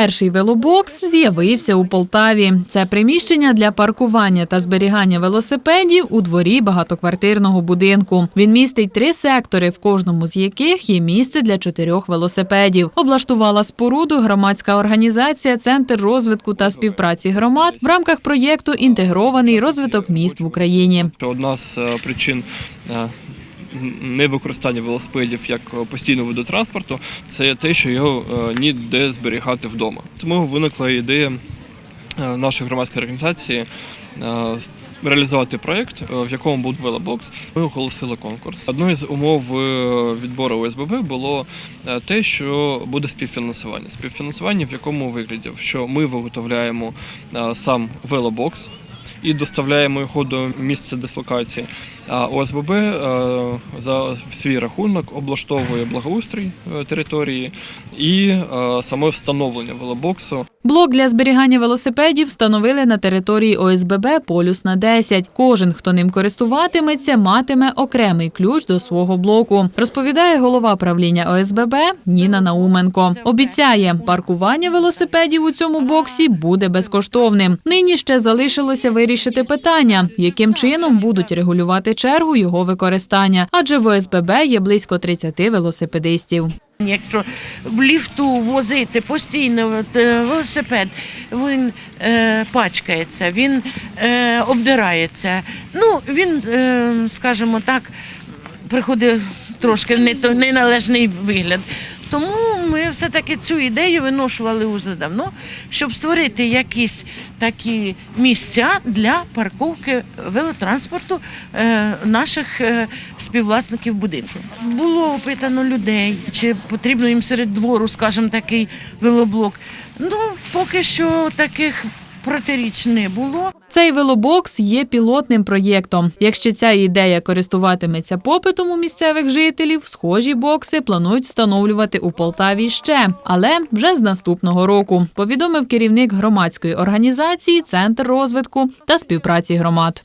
Перший велобокс з'явився у Полтаві. Це приміщення для паркування та зберігання велосипедів у дворі багатоквартирного будинку. Він містить три сектори, в кожному з яких є місце для чотирьох велосипедів. Облаштувала споруду громадська організація Центр розвитку та співпраці громад в рамках проєкту Інтегрований розвиток міст в Україні. Одна з е, причин е, невикористання велосипедів як е, постійного виду транспорту це те, що його е, ніде зберігати вдома. Тому виникла ідея е, нашої громадської організації реалізувати проєкт, в якому був велобокс. Ми оголосили конкурс. Одною з умов відбору ОСББ було те, що буде співфінансування. Співфінансування в якому вигляді, що ми виготовляємо сам велобокс і доставляємо його до місця дислокації. А ОСББ е, за свій рахунок облаштовує благоустрій е, території і е, саме встановлення велобоксу. Блок для зберігання велосипедів встановили на території ОСББ Полюсна 10. Кожен, хто ним користуватиметься, матиме окремий ключ до свого блоку. Розповідає голова правління ОСББ Ніна Науменко. Обіцяє, паркування велосипедів у цьому боксі буде безкоштовним. Нині ще залишилося вирішити питання, яким чином будуть регулювати чергу його використання, адже в ОСББ є близько 30 велосипедистів. Якщо в ліфту возити постійно е, велосипед, він е, пачкається, він е, обдирається. Ну, він, е, скажімо так, приходить трошки в неналежний вигляд. Тому ми все-таки цю ідею виношували уже давно, щоб створити якісь такі місця для парковки велотранспорту е, наших е, співвласників будинку. Було опитано людей, чи потрібно їм серед двору, скажімо, такий велоблок. Ну, поки що таких протиріч не було. Цей велобокс є пілотним проєктом. Якщо ця ідея користуватиметься попитом у місцевих жителів, схожі бокси планують встановлювати у Полтаві ще, але вже з наступного року. Повідомив керівник громадської організації Центр розвитку та співпраці громад.